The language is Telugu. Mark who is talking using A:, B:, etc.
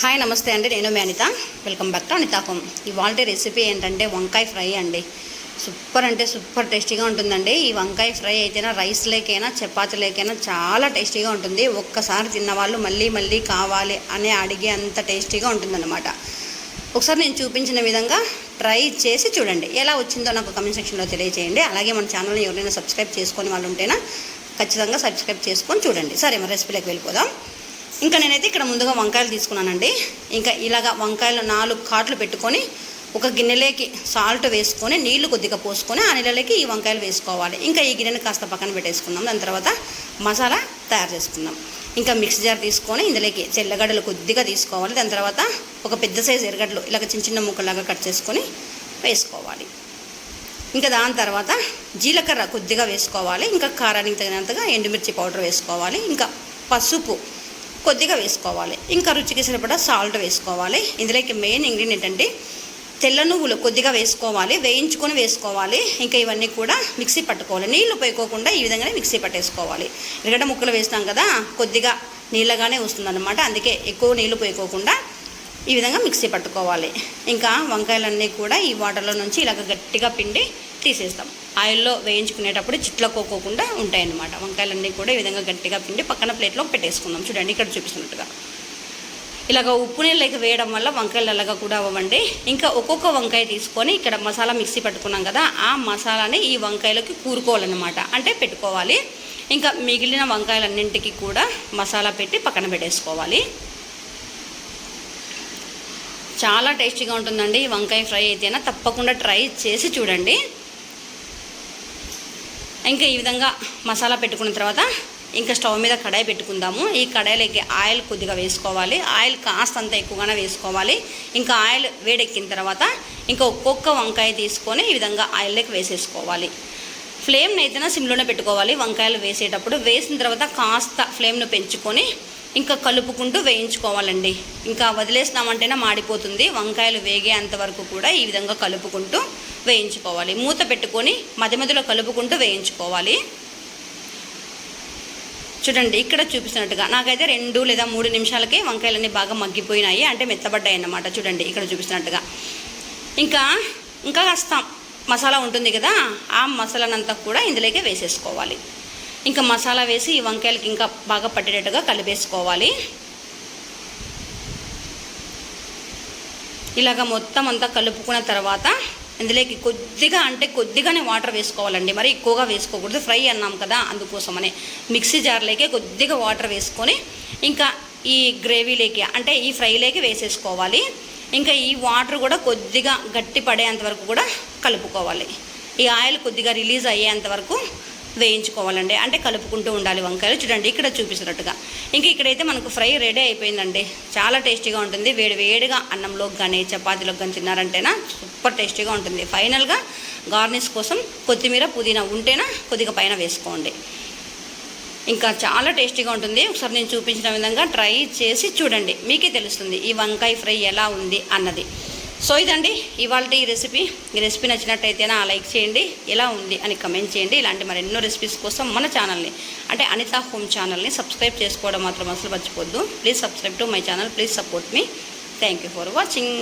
A: హాయ్ నమస్తే అండి. నేను మీ Anitha. Welcome back to Anitha home ఇవాళ రెసిపీ ఏంటంటే వంకాయ ఫ్రై అండి. సూపర్ అంటే సూపర్ టేస్టీగా ఉంటుందండి. ఈ వంకాయ ఫ్రై అయితేనా రైస్ లేకైనా చపాతి లేకైనా చాలా టేస్టీగా ఉంటుంది. ఒక్కసారి తిన్నవాళ్ళు మళ్ళీ మళ్ళీ కావాలి అని అడిగే అంత టేస్టీగా ఉంటుందన్నమాట. ఒకసారి నేను చూపించిన విధంగా ట్రై చేసి చూడండి. ఎలా వచ్చిందో నాకు కమెంట్ సెక్షన్లో తెలియజేయండి అలాగే మన ఛానల్ని ఎవరైనా సబ్స్క్రైబ్ చేసుకొని వాళ్ళు ఉంటేనా ఖచ్చితంగా సబ్స్క్రైబ్ చేసుకొని చూడండి. సరే మన రెసిపీలోకి వెళ్ళిపోదాం. ఇంకా నేనైతే ఇక్కడ ముందుగా వంకాయలు తీసుకున్నానండి. ఇంకా ఇలాగ వంకాయలు నాలుగు కాట్లు పెట్టుకొని ఒక గిన్నెలోకి సాల్ట్ వేసుకొని నీళ్ళు కొద్దిగా పోసుకొని ఆ నీళ్ళలోకి ఈ వంకాయలు వేసుకోవాలి. ఇంకా ఈ గిన్నెని కాస్త పక్కన పెట్టేసుకుందాం దాని తర్వాత మసాలా తయారు చేసుకుందాం ఇంకా మిక్సీ జార్ తీసుకొని ఇందులోకి చెల్లగడ్డలు కొద్దిగా తీసుకోవాలి. దాని తర్వాత ఒక పెద్ద సైజు ఎరగడ్డలు ఇలాగ చిన్న చిన్న ముక్కలాగా కట్ చేసుకొని వేసుకోవాలి. ఇంకా దాని తర్వాత జీలకర్ర కొద్దిగా వేసుకోవాలి. ఇంకా కారానికి తగినంతగా ఎండుమిర్చి పౌడర్ వేసుకోవాలి. ఇంకా పసుపు కొద్దిగా వేసుకోవాలి. ఇంకా రుచికి సరిపడా సాల్ట్ వేసుకోవాలి. ఇందులోకి మెయిన్ ఇంగ్రీడియంట్ అంటే తెల్ల నువ్వులు కొద్దిగా వేసుకోవాలి. వేయించుకొని వేసుకోవాలి. ఇంకా ఇవన్నీ కూడా మిక్సీ పట్టుకోవాలి. నీళ్ళు పోయికోకుండా ఈ విధంగానే మిక్సీ పట్టేసుకోవాలి. ఎందుకంటే ముక్కలు వేస్తాం కదా కొద్దిగా నీళ్ళగానే వస్తుందన్నమాట. అందుకే ఎక్కువ నీళ్ళు పోయికోకుండా ఈ విధంగా మిక్సీ పట్టుకోవాలి. ఇంకా వంకాయలన్నీ కూడా ఈ వాటర్లో నుంచి ఇలాగ గట్టిగా పిండి తీసేస్తాం. ఆయిల్లో వేయించుకునేటప్పుడు చిట్లకోకోకుండా ఉంటాయన్నమాట. వంకాయలన్నీ కూడా ఈ విధంగా గట్టిగా పిండి పక్కన ప్లేట్లో పెట్టేసుకుందాం. చూడండి ఇక్కడ చూపిస్తున్నట్టుగా. ఇలాగ ఉప్పు నీళ్ళకి వేయడం వల్ల వంకాయలు అలాగా కూడా అవ్వండి. ఇంకా ఒక్కొక్క వంకాయ తీసుకొని ఇక్కడ మసాలా మిక్సీ పట్టుకున్నాం కదా ఆ మసాలాని ఈ వంకాయలకి కూరుకోవాలన్నమాట. అంటే పెట్టుకోవాలి. ఇంకా మిగిలిన వంకాయలన్నింటికి కూడా మసాలా పెట్టి పక్కన పెట్టేసుకోవాలి. చాలా టేస్టీగా ఉంటుందండి. ఈ వంకాయ ఫ్రై అయితేనా తప్పకుండా ట్రై చేసి చూడండి. ఇంకా ఈ విధంగా మసాలా పెట్టుకున్న తర్వాత ఇంకా స్టవ్ మీద కడాయి పెట్టుకుందాము. ఈ కడాయిలోకి ఆయిల్ కొద్దిగా వేసుకోవాలి. ఆయిల్ కాస్తంత ఎక్కువగానే వేసుకోవాలి. ఇంకా ఆయిల్ వేడెక్కిన తర్వాత ఇంకా ఒక్కొక్క వంకాయ తీసుకొని ఈ విధంగా ఆయిల్లోకి వేసేసుకోవాలి. ఫ్లేమ్ని అయితేనే సిమ్లోనే పెట్టుకోవాలి. వంకాయలు వేసేటప్పుడు వేసిన తర్వాత కాస్త ఫ్లేమ్ను పెంచుకొని ఇంకా కలుపుకుంటూ వేయించుకోవాలండి. ఇంకా వదిలేసినామంటేనే మాడిపోతుంది. వంకాయలు వేగేంత వరకు కూడా ఈ విధంగా కలుపుకుంటూ వేయించుకోవాలి. మూత పెట్టుకొని మధ్య మధ్యలో కలుపుకుంటూ వేయించుకోవాలి. చూడండి ఇక్కడ చూపిస్తున్నట్టుగా నాకైతే రెండు లేదా మూడు నిమిషాలకే వంకాయలన్నీ బాగా మగ్గిపోయినాయి. అంటే మెత్తబడ్డాయి అన్నమాట చూడండి ఇక్కడ చూపిస్తున్నట్టుగా. ఇంకా ఇంకా కాస్త మసాలా ఉంటుంది కదా ఆ మసాలానంతా కూడా ఇందులోకి వేసేసుకోవాలి. ఇంకా మసాలా వేసి ఈ వంకాయలకి ఇంకా బాగా పట్టేటట్టుగా కలిపేసుకోవాలి. ఇలాగ మొత్తం అంతా కలుపుకున్న తర్వాత ఇందులోకి కొద్దిగా అంటే కొద్దిగానే వాటర్ వేసుకోవాలండి. మరి ఎక్కువగా వేసుకోకూడదు. ఫ్రై అన్నాం కదా అందుకోసమనే. మిక్సీ జార్లోకి కొద్దిగా వాటర్ వేసుకొని ఇంకా ఈ గ్రేవీలోకి అంటే ఈ ఫ్రైలోకి వేసేసుకోవాలి. ఇంకా ఈ వాటర్ కూడా కొద్దిగా గట్టి పడేంత వరకు కూడా కలుపుకోవాలి. ఈ ఆయిల్ కొద్దిగా రిలీజ్ అయ్యేంత వరకు వేయించుకోవాలండి. అంటే కలుపుకుంటూ ఉండాలి వంకాయలు. చూడండి ఇక్కడ చూపిస్తున్నట్టుగా. ఇంకా ఇక్కడైతే మనకు ఫ్రై రెడీ అయిపోయిందండి. చాలా టేస్టీగా ఉంటుంది. వేడి వేడిగా అన్నంలోకి కానీ చపాతీలోకి కానీ తిన్నారంటేనా సూపర్ టేస్టీగా ఉంటుంది. ఫైనల్గా గార్నిష్ కోసం కొత్తిమీర పుదీనా ఉంటేనా కొద్దిగా పైన వేసుకోండి. ఇంకా చాలా టేస్టీగా ఉంటుంది. ఒకసారి నేను చూపించిన విధంగా ట్రై చేసి చూడండి. మీకే తెలుస్తుంది ఈ వంకాయ ఫ్రై ఎలా ఉంది అన్నది. సో ఇదండి ఇవాళ ఈ రెసిపీ ఈ రెసిపీ నచ్చినట్టయితే నా లైక్ చేయండి ఎలా ఉంది అని కమెంట్ చేయండి. ఇలాంటి మరెన్నో రెసిపీస్ కోసం మన ఛానల్ని అంటే అనిత హోమ్ ఛానల్ని సబ్స్క్రైబ్ చేసుకోవడం మాత్రం అసలు మర్చిపోద్దు. Please subscribe to my channel please support me thank you for watching